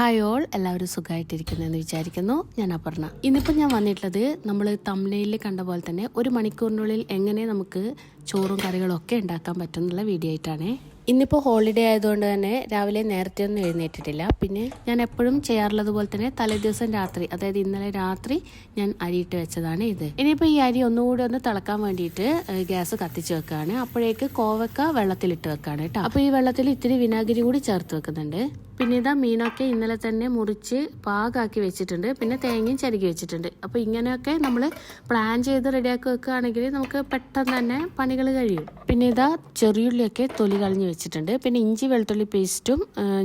Hi all എല്ലാവരും സുഖമായിട്ടിരിക്കുന്നതെന്ന് വിചാരിക്കുന്നു. ഞാൻ അപർണ. ഇന്നിപ്പോൾ ഞാൻ വന്നിട്ടുള്ളത് നമ്മൾ തമിഴ്നയിൽ കണ്ട പോലെ തന്നെ ഒരു മണിക്കൂറിനുള്ളിൽ എങ്ങനെ നമുക്ക് ചോറും കറികളും ഒക്കെ ഉണ്ടാക്കാൻ പറ്റും എന്നുള്ള വീഡിയോ ആയിട്ടാണ്. ഇന്നിപ്പോൾ ഹോളിഡേ ആയതുകൊണ്ട് തന്നെ രാവിലെ നേരത്തെ ഒന്നും എഴുന്നേറ്റിട്ടില്ല. പിന്നെ ഞാൻ എപ്പോഴും ചെയ്യാറുള്ളത് പോലെ തന്നെ തലേദിവസം രാത്രി അതായത് ഇന്നലെ രാത്രി ഞാൻ അരിയിട്ട് വെച്ചതാണ് ഇത്. ഇനിയിപ്പോൾ ഈ അരി ഒന്നുകൂടി ഒന്ന് തിളക്കാൻ വേണ്ടിയിട്ട് ഗ്യാസ് കത്തിച്ച് വെക്കുകയാണ് അപ്പോഴേക്ക് കോവക്ക വെള്ളത്തിലിട്ട് വെക്കുകയാണ് കേട്ടോ. അപ്പോൾ ഈ വെള്ളത്തിൽ ഇത്തിരി വിനാഗിരി കൂടി ചേർത്ത് വെക്കുന്നുണ്ട്. പിന്നെ ഇതാ മീനൊക്കെ ഇന്നലെ തന്നെ മുറിച്ച് പാകാക്കി വെച്ചിട്ടുണ്ട്. പിന്നെ തേങ്ങയും ചരുകി വെച്ചിട്ടുണ്ട്. അപ്പോൾ ഇങ്ങനെയൊക്കെ നമ്മൾ പ്ലാൻ ചെയ്ത് റെഡിയാക്കി വെക്കുകയാണെങ്കിൽ നമുക്ക് പെട്ടെന്ന് തന്നെ പണികൾ കഴിയും. പിന്നെ ഇതാ ചെറിയുള്ളിയൊക്കെ തൊലി കളഞ്ഞ് വെച്ചിട്ടുണ്ട്. പിന്നെ ഇഞ്ചി വെളുത്തുള്ളി പേസ്റ്റും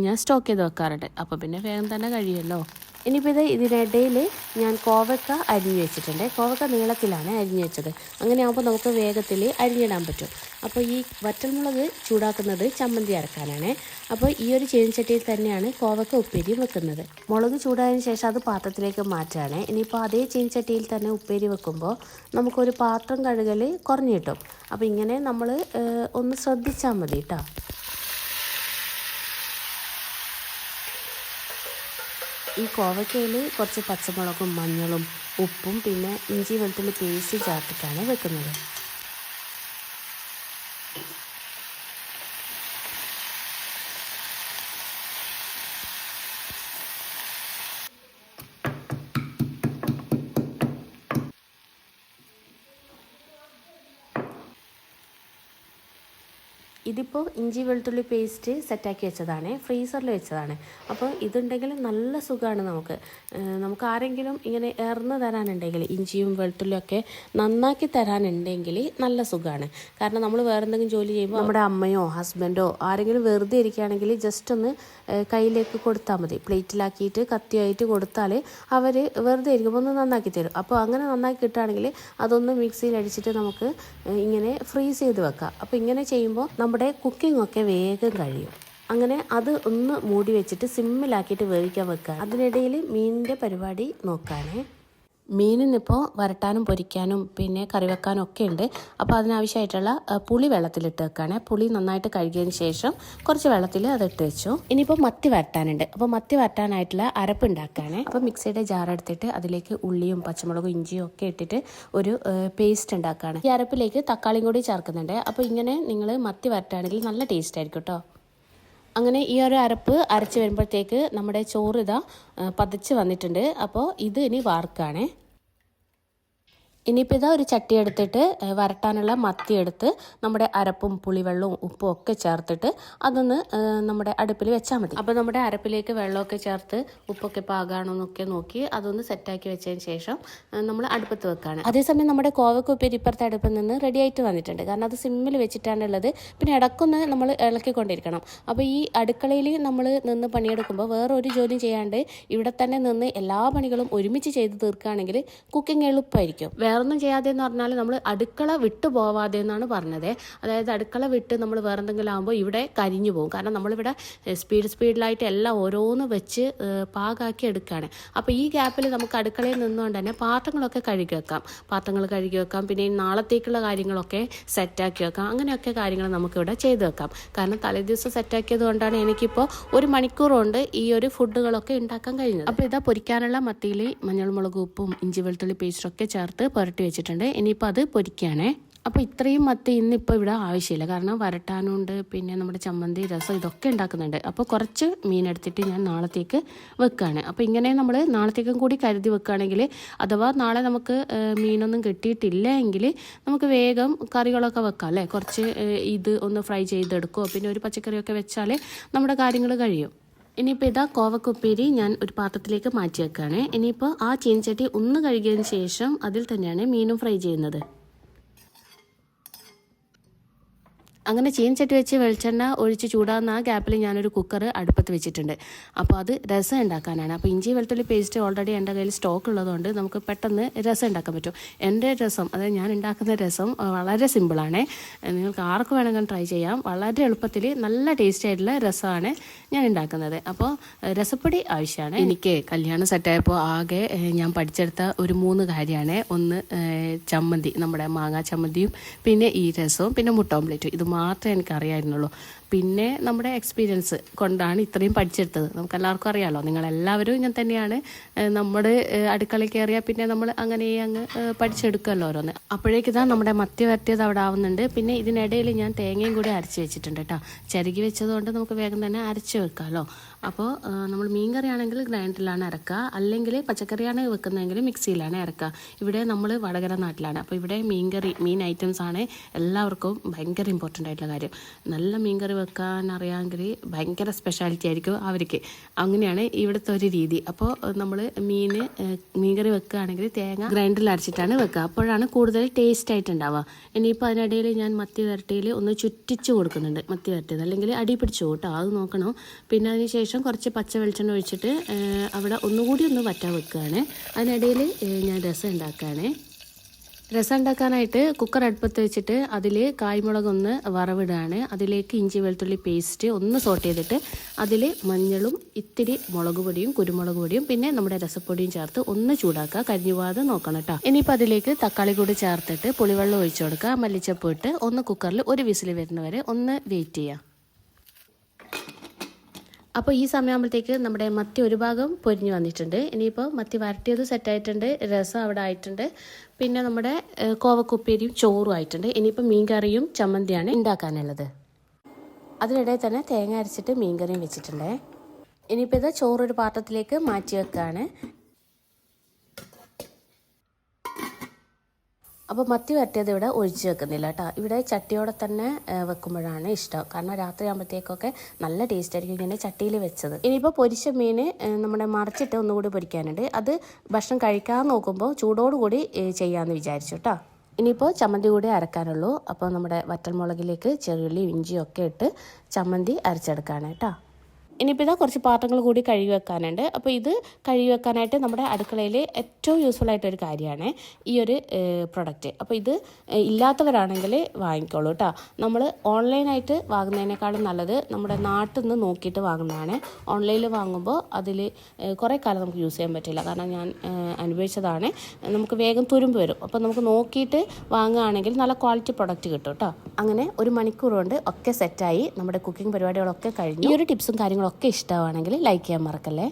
ഞാൻ സ്റ്റോക്ക് ചെയ്ത് വെക്കാറുണ്ട്. അപ്പോൾ പിന്നെ വേഗം തന്നെ കഴിയുമല്ലോ. ഇനിയിപ്പോൾ ഇത് ഇതിനിടയിൽ ഞാൻ കോവക്ക അരിഞ്ഞു വെച്ചിട്ടുണ്ട്. കോവക്ക നീളത്തിലാണ് അരിഞ്ഞ് വെച്ചത്. അങ്ങനെ ആകുമ്പോൾ നമുക്ക് വേഗത്തിൽ അരിഞ്ഞിടാൻ പറ്റും. അപ്പോൾ ഈ വറ്റൽമുളക് ചൂടാക്കുന്നത് ചമ്മന്തി അരക്കാനാണ്. അപ്പോൾ ഈ ഒരു ചീനച്ചട്ടിയിൽ തന്നെയാണ് കോവക്ക ഉപ്പേരി വെക്കുന്നത്. മുളക് ചൂടായതിനു ശേഷം അത് പാത്രത്തിലേക്ക് മാറ്റുകയാണ്. ഇനിയിപ്പോൾ അതേ ചീനച്ചട്ടിയിൽ തന്നെ ഉപ്പേരി വെക്കുമ്പോൾ നമുക്കൊരു പാത്രം കഴുകൽ കുറഞ്ഞു കിട്ടും. അപ്പോൾ ഇങ്ങനെ നമ്മൾ ഒന്ന് ശ്രദ്ധിച്ചാൽ മതി കേട്ടോ ഈ കോവയ്ക്കയിൽ കുറച്ച് പച്ചമുളകും മഞ്ഞളും ഉപ്പും പിന്നെ ഇഞ്ചി വെളുത്തുള്ളി പേസ്റ്റ് ചേർത്തിട്ടാണ് വെക്കുന്നത്. ഇതിപ്പോൾ ഇഞ്ചി വെളുത്തുള്ളി പേസ്റ്റ് സെറ്റാക്കി വെച്ചതാണ് ഫ്രീസറിൽ വെച്ചതാണ്. അപ്പോൾ ഇതുണ്ടെങ്കിൽ നല്ല സുഖമാണ് നമുക്ക്. നമുക്ക് ആരെങ്കിലും ഇങ്ങനെ എറിഞ്ഞ് തരാനുണ്ടെങ്കിൽ ഇഞ്ചിയും വെളുത്തുള്ളിയും ഒക്കെ നന്നാക്കി തരാനുണ്ടെങ്കിൽ നല്ല സുഖമാണ് കാരണം നമ്മൾ വേറെ എന്തെങ്കിലും ജോലി ചെയ്യുമ്പോൾ നമ്മുടെ അമ്മയോ ഹസ്ബൻഡോ ആരെങ്കിലും വെറുതെ ഇരിക്കുകയാണെങ്കിൽ ജസ്റ്റ് ഒന്ന് കയ്യിലേക്ക് കൊടുത്താൽ മതി. പ്ലേറ്റിലാക്കിയിട്ട് കത്തിയായിട്ട് കൊടുത്താൽ അവർ വെറുതെ ഇരിക്കുമ്പോൾ ഒന്ന് നന്നാക്കി തരും. അപ്പോൾ അങ്ങനെ നന്നാക്കി കിട്ടുകയാണെങ്കിൽ അതൊന്ന് മിക്സിയിൽ അടിച്ചിട്ട് നമുക്ക് ഇങ്ങനെ ഫ്രീസ് ചെയ്ത് വെക്കാം. അപ്പോൾ ഇങ്ങനെ ചെയ്യുമ്പോൾ നമ്മുടെ കുക്കിംഗ് ഒക്കെ വേഗം കഴിയും. അങ്ങനെ അത് ഒന്ന് മൂടി വെച്ചിട്ട് സിമ്മിലാക്കിയിട്ട് വേവിക്കാൻ വെക്കുക. അതിനിടയിൽ മീനിന്റെ പരിപാടി നോക്കാനേ. മീനിന്നിപ്പോൾ വരട്ടാനും പൊരിക്കാനും പിന്നെ കറി വെക്കാനും ഒക്കെ ഉണ്ട്. അപ്പോൾ അതിനാവശ്യമായിട്ടുള്ള പുളി വെള്ളത്തിലിട്ട് വെക്കുകയാണ് പുളി നന്നായിട്ട് കഴുകിയതിന് ശേഷം കുറച്ച് വെള്ളത്തിൽ അതിട്ട് വെച്ചു. ഇനിയിപ്പോൾ മത്തി വരട്ടാനുണ്ട്. അപ്പോൾ മത്തി വരട്ടാനായിട്ടുള്ള അരപ്പ് ഉണ്ടാക്കുകയാണ് അപ്പോൾ മിക്സിയുടെ ജാർ എടുത്തിട്ട് അതിലേക്ക് ഉള്ളിയും പച്ചമുളകും ഇഞ്ചിയും ഒക്കെ ഇട്ടിട്ട് ഒരു പേസ്റ്റ് ഉണ്ടാക്കുകയാണ് ഈ അരപ്പിലേക്ക് തക്കാളിയും കൂടി ചേർക്കുന്നുണ്ട്. അപ്പോൾ ഇങ്ങനെ നിങ്ങൾ മത്തി വരട്ടാണെങ്കിൽ നല്ല ടേസ്റ്റ് ആയിരിക്കും കേട്ടോ അങ്ങനെ ഈ ഒരു അരപ്പ് അരച്ച് വരുമ്പോഴത്തേക്ക് നമ്മുടെ ചോറ് ഇതാ പതച്ച് വന്നിട്ടുണ്ട്. അപ്പോൾ ഇത് ഇനി വാർക്കാണേ. ഇനിയിപ്പോൾ ഇതാ ഒരു ചട്ടി എടുത്തിട്ട് വരട്ടാനുള്ള മത്തി എടുത്ത് നമ്മുടെ അരപ്പും പുളിവെള്ളവും ഉപ്പും ഒക്കെ ചേർത്തിട്ട് അതൊന്ന് നമ്മുടെ അടുപ്പിൽ വെച്ചാൽ മതി. അപ്പോൾ നമ്മുടെ അരപ്പിലേക്ക് വെള്ളമൊക്കെ ചേർത്ത് ഉപ്പൊക്കെ പാകാണോ എന്നൊക്കെ നോക്കി അതൊന്ന് സെറ്റാക്കി വെച്ചതിന് ശേഷം നമ്മൾ അടുപ്പത്ത് വെക്കുകയാണ് അതേസമയം നമ്മുടെ കോവക്ക ഉപ്പേരി ഇപ്പുറത്തെ അടുപ്പിൽ നിന്ന് റെഡി ആയിട്ട് വന്നിട്ടുണ്ട്. കാരണം അത് സിമ്മിൽ വെച്ചിട്ടാണുള്ളത്. പിന്നെ ഇടക്കൊന്ന് നമ്മൾ ഇളക്കിക്കൊണ്ടിരിക്കണം. അപ്പോൾ ഈ അടുക്കളയിൽ നമ്മൾ നിന്ന് പണിയെടുക്കുമ്പോൾ വേറൊരു ജോലി ചെയ്യാണ്ട് ഇവിടെ തന്നെ നിന്ന് എല്ലാ പണികളും ഒരുമിച്ച് ചെയ്ത് തീർക്കുകയാണെങ്കിൽ കുക്കിംഗ് എളുപ്പമായിരിക്കും വേറൊന്നും ചെയ്യാതെ എന്ന് പറഞ്ഞാൽ നമ്മൾ അടുക്കള വിട്ടു പോവാതെ എന്നാണ് പറഞ്ഞത്. അതായത് അടുക്കള വിട്ട് നമ്മൾ വേറെ എന്തെങ്കിലും ആകുമ്പോൾ ഇവിടെ കരിഞ്ഞു പോകും. കാരണം നമ്മളിവിടെ സ്പീഡ് സ്പീഡിലായിട്ട് എല്ലാം ഓരോന്ന് വെച്ച് പാകാക്കി എടുക്കുകയാണ് അപ്പോൾ ഈ ഗ്യാപ്പിൽ നമുക്ക് അടുക്കളയിൽ നിന്നുകൊണ്ട് തന്നെ പാത്രങ്ങളൊക്കെ കഴുകി വെക്കാം. പാത്രങ്ങൾ കഴുകി വെക്കാം. പിന്നെ നാളത്തേക്കുള്ള കാര്യങ്ങളൊക്കെ സെറ്റാക്കി വെക്കാം. അങ്ങനെയൊക്കെ കാര്യങ്ങൾ നമുക്കിവിടെ ചെയ്തു വെക്കാം. കാരണം തലേദിവസം സെറ്റാക്കിയത് കൊണ്ടാണ് എനിക്കിപ്പോൾ ഒരു മണിക്കൂർ കൊണ്ട് ഈ ഒരു ഫുഡുകളൊക്കെ ഉണ്ടാക്കാൻ കഴിഞ്ഞത്. അപ്പോൾ ഇതാ പൊരിക്കാനുള്ള മത്തിയിൽ മഞ്ഞൾ മുളക് ഉപ്പും ഇഞ്ചി വെളുത്തുള്ളി പേസ്റ്റൊക്കെ ചേർത്ത് പുരട്ടി വെച്ചിട്ടുണ്ട്. ഇനിയിപ്പോൾ അത് പൊരിക്കുകയാണേ അപ്പോൾ ഇത്രയും മത്തി ഇന്നിപ്പോൾ ഇവിടെ ആവശ്യമില്ല. കാരണം വരട്ടാനുണ്ട് പിന്നെ നമ്മുടെ ചമ്മന്തി രസം ഇതൊക്കെ ഉണ്ടാക്കുന്നുണ്ട്. അപ്പോൾ കുറച്ച് മീൻ എടുത്തിട്ട് ഞാൻ നാളത്തേക്ക് വെക്കുകയാണ് അപ്പോൾ ഇങ്ങനെ നമ്മൾ നാളത്തേക്കും കൂടി കരുതി വെക്കുകയാണെങ്കിൽ അഥവാ നാളെ നമുക്ക് മീനൊന്നും കിട്ടിയിട്ടില്ല എങ്കിൽ നമുക്ക് വേഗം കറികളൊക്കെ വെക്കാം അല്ലേ? കുറച്ച് ഇത് ഒന്ന് ഫ്രൈ ചെയ്തെടുക്കുമോ പിന്നെ ഒരു പച്ചക്കറിയൊക്കെ വെച്ചാൽ നമ്മുടെ കാര്യങ്ങൾ കഴിയും. ഇനിയിപ്പോൾ ഇതാ കോവക്കുപ്പേരി ഞാൻ ഒരു പാത്രത്തിലേക്ക് മാറ്റി വെക്കുകയാണ് ഇനിയിപ്പോൾ ആ ചീനച്ചട്ടി ഒന്ന് കഴുകിയതിന് ശേഷം അതിൽ തന്നെയാണ് മീനും ഫ്രൈ ചെയ്യുന്നത്. അങ്ങനെ ചീനച്ചട്ടി വെച്ച് വെളിച്ചെണ്ണ ഒഴിച്ച് ചൂടാകുന്ന ആ ഗ്യാപ്പിൽ ഞാനൊരു കുക്കർ അടുപ്പത്ത് വെച്ചിട്ടുണ്ട്. അപ്പോൾ അത് രസം ഉണ്ടാക്കാനാണ്. അപ്പോൾ ഇഞ്ചി വെളുത്തുള്ളി പേസ്റ്റ് ഓൾറെഡി എന്റെ കയ്യിൽ സ്റ്റോക്ക് ഉള്ളതുകൊണ്ട് നമുക്ക് പെട്ടെന്ന് രസം ഉണ്ടാക്കാൻ പറ്റും. എന്റെ രസം അതായത് ഞാൻ ഉണ്ടാക്കുന്ന രസം വളരെ സിമ്പിളാണ് നിങ്ങൾക്ക് ആർക്ക് വേണമെങ്കിലും ട്രൈ ചെയ്യാം. വളരെ എളുപ്പത്തിൽ നല്ല ടേസ്റ്റി ആയിട്ടുള്ള രസമാണ് ഞാൻ ഉണ്ടാക്കുന്നത്. അപ്പോൾ രസപ്പൊടി ആവശ്യമാണ്. എനിക്ക് കല്യാണം സെറ്റായപ്പോൾ ആകെ ഞാൻ പഠിച്ചെടുത്ത ഒരു മൂന്ന് കാര്യമാണ് ഒന്ന് ചമ്മന്തി നമ്മുടെ മാങ്ങാ ചമ്മന്തിയും പിന്നെ ഈ രസവും പിന്നെ മുട്ട ഓംലെറ്റും ഇത് മാത്രമേ എനിക്കറിയായിരുന്നുള്ളൂ. പിന്നെ നമ്മുടെ എക്സ്പീരിയൻസ് കൊണ്ടാണ് ഇത്രയും പഠിച്ചെടുത്തത്. നമുക്ക് എല്ലാവർക്കും അറിയാമല്ലോ നിങ്ങളെല്ലാവരും ഇങ്ങനെ തന്നെയാണ് നമ്മുടെ അടുക്കളയിൽ കയറിയാൽ പിന്നെ നമ്മൾ അങ്ങനെ അങ്ങ് പഠിച്ചെടുക്കുമല്ലോ ഓരോന്ന്. അപ്പോഴേക്ക് ഇതാ നമ്മുടെ മത്തി അവിടെ ആവുന്നുണ്ട്. പിന്നെ ഇതിനിടയിൽ ഞാൻ തേങ്ങയും കൂടി അരച്ച് വെച്ചിട്ടുണ്ട് കേട്ടോ. ചരുകി വെച്ചതുകൊണ്ട് നമുക്ക് വേഗം തന്നെ അരച്ച് വെക്കാമല്ലോ അപ്പോൾ നമ്മൾ മീൻ കറി ആണെങ്കിൽ ഗ്രൈൻഡറിലാണ് ഇറക്കുക അല്ലെങ്കിൽ പച്ചക്കറിയാണ് വെക്കുന്നതെങ്കിൽ മിക്സിയിലാണ് അരക്കുക. ഇവിടെ നമ്മൾ വടകര നാട്ടിലാണ്. അപ്പോൾ ഇവിടെ മീൻകറി മീൻ ഐറ്റംസ് ആണ് എല്ലാവർക്കും ഭയങ്കര ഇമ്പോർട്ടന്റ് ആയിട്ടുള്ള കാര്യം. നല്ല മീൻകറി വെക്കാൻ അറിയാമെങ്കിൽ ഭയങ്കര സ്പെഷ്യാലിറ്റി ആയിരിക്കും അവർക്ക്. അങ്ങനെയാണ് ഇവിടുത്തെ ഒരു രീതി. അപ്പോൾ നമ്മൾ മീൻ മീൻകറി വെക്കുകയാണെങ്കിൽ തേങ്ങ ഗ്രൈൻഡറിൽ അരച്ചിട്ടാണ് വെക്കുക. അപ്പോഴാണ് കൂടുതൽ ടേസ്റ്റ് ആയിട്ടുണ്ടാവുക. ഇനിയിപ്പോൾ അതിനിടയിൽ ഞാൻ മത്തി വരട്ടിയിൽ ഒന്ന് ചുറ്റിച്ച് കൊടുക്കുന്നുണ്ട്. മത്തി വരട്ടിയത്. അല്ലെങ്കിൽ അടി പിടിച്ചു കേട്ടോ. അത് നോക്കണം. പിന്നെ അതിന് ശേഷം കുറച്ച് പച്ച വെളിച്ചെണ്ണ ഒഴിച്ചിട്ട് അവിടെ ഒന്നുകൂടി ഒന്ന് വറ്റാൻ വെക്കുകയാണ്. അതിനിടയിൽ ഞാൻ രസം ഉണ്ടാക്കുകയാണ്. രസം ഉണ്ടാക്കാനായിട്ട് കുക്കർ അടുപ്പത്ത് വെച്ചിട്ട് അതിൽ കായ്മുളക് ഒന്ന് വറവിടുകയാണ് അതിലേക്ക് ഇഞ്ചി വെളുത്തുള്ളി പേസ്റ്റ് ഒന്ന് സോട്ട് ചെയ്തിട്ട് അതിൽ മഞ്ഞളും ഇത്തിരി മുളക് പൊടിയും കുരുമുളക് പൊടിയും പിന്നെ നമ്മുടെ രസപ്പൊടിയും ചേർത്ത് ഒന്ന് ചൂടാക്കുക. കരിഞ്ഞു പോകാതെ നോക്കണം കേട്ടോ ഇനിയിപ്പോൾ അതിലേക്ക് തക്കാളി കൂടി ചേർത്തിട്ട് പുളിവെള്ളം ഒഴിച്ചു കൊടുക്കുക. മല്ലിച്ചപ്പ് ഇട്ട് ഒന്ന് കുക്കറിൽ ഒരു വിസിൽ വരുന്നവരെ ഒന്ന് വെയിറ്റ് ചെയ്യുക അപ്പോൾ ഈ സമയമാകുമ്പോഴത്തേക്ക് നമ്മുടെ മത്തി ഒരു ഭാഗം പൊരിഞ്ഞു വന്നിട്ടുണ്ട്. ഇനിയിപ്പോൾ മത്തി വരട്ടിയത് സെറ്റായിട്ടുണ്ട് രസം അവിടെ ആയിട്ടുണ്ട്. പിന്നെ നമ്മുടെ കോവക്കുപ്പേരിയും ചോറും ആയിട്ടുണ്ട്. ഇനിയിപ്പോൾ മീൻകറിയും ചമ്മന്തിയാണ് ഉണ്ടാക്കാനുള്ളത് അതിനിടെ തന്നെ തേങ്ങ അരച്ചിട്ട് മീൻകറിയും വെച്ചിട്ടുണ്ട്. ഇനിയിപ്പോൾ ഇത് ചോറൊരു പാത്രത്തിലേക്ക് മാറ്റി വെക്കുകയാണ് അപ്പോൾ മത്തി വരട്ടിയത് ഇവിടെ ഒഴിച്ചു വെക്കുന്നില്ല കേട്ടോ. ഇവിടെ ചട്ടിയോടെ തന്നെ വെക്കുമ്പോഴാണ് ഇഷ്ടം. കാരണം രാത്രി ആകുമ്പോഴത്തേക്കൊക്കെ നല്ല ടേസ്റ്റ് ആയിരിക്കും ഇങ്ങനെ ചട്ടിയിൽ വെച്ചത്. ഇനിയിപ്പോൾ പൊരിച്ച മീൻ നമ്മുടെ മറിച്ചിട്ട് ഒന്നുകൂടി പൊരിക്കാനുണ്ട്. അത് ഭക്ഷണം കഴിക്കാൻ നോക്കുമ്പോൾ ചൂടോടുകൂടി കൂടി ചെയ്യാമെന്ന് വിചാരിച്ചു കേട്ടോ. ഇനിയിപ്പോൾ ചമ്മന്തി കൂടി അരക്കാനുള്ളൂ. അപ്പോൾ നമ്മുടെ വറ്റൽമുളകിലേക്ക് ചെറിയുള്ളി ഇഞ്ചിയൊക്കെ ഇട്ട് ചമ്മന്തി അരച്ചെടുക്കാണ് കേട്ടോ. ഇനിയിപ്പോൾ ഇതാ കുറച്ച് പാത്രങ്ങൾ കൂടി കഴുകി വെക്കാനുണ്ട്. അപ്പോൾ ഇത് കഴുകി വെക്കാനായിട്ട് നമ്മുടെ അടുക്കളയിൽ ഏറ്റവും യൂസ്ഫുൾ ആയിട്ടൊരു കാര്യമാണ് ഈ ഒരു പ്രൊഡക്റ്റ് അപ്പോൾ ഇത് ഇല്ലാത്തവരാണെങ്കിൽ വാങ്ങിക്കോളൂ കേട്ടോ നമ്മൾ ഓൺലൈനായിട്ട് വാങ്ങുന്നതിനേക്കാളും നല്ലത് നമ്മുടെ നാട്ടിൽ നിന്ന് നോക്കിയിട്ട് വാങ്ങുന്നതാണ്. ഓൺലൈനിൽ വാങ്ങുമ്പോൾ അതിൽ കുറേ കാലം നമുക്ക് യൂസ് ചെയ്യാൻ പറ്റില്ല. കാരണം ഞാൻ അനുഭവിച്ചതാണ്. നമുക്ക് വേഗം തുരുമ്പ് വരും. അപ്പോൾ നമുക്ക് നോക്കിയിട്ട് വാങ്ങുകയാണെങ്കിൽ നല്ല ക്വാളിറ്റി പ്രൊഡക്റ്റ് കിട്ടും കേട്ടോ അങ്ങനെ ഒരു മണിക്കൂർ കൊണ്ട് ഒക്കെ സെറ്റായി നമ്മുടെ കുക്കിംഗ് പരിപാടികളൊക്കെ കഴിഞ്ഞു. ഈ ഒരു ടിപ്സും കാര്യങ്ങളൊക്കെ ഇഷ്ടമാണെങ്കിൽ ലൈക്ക് ചെയ്യാൻ മറക്കല്ലേ?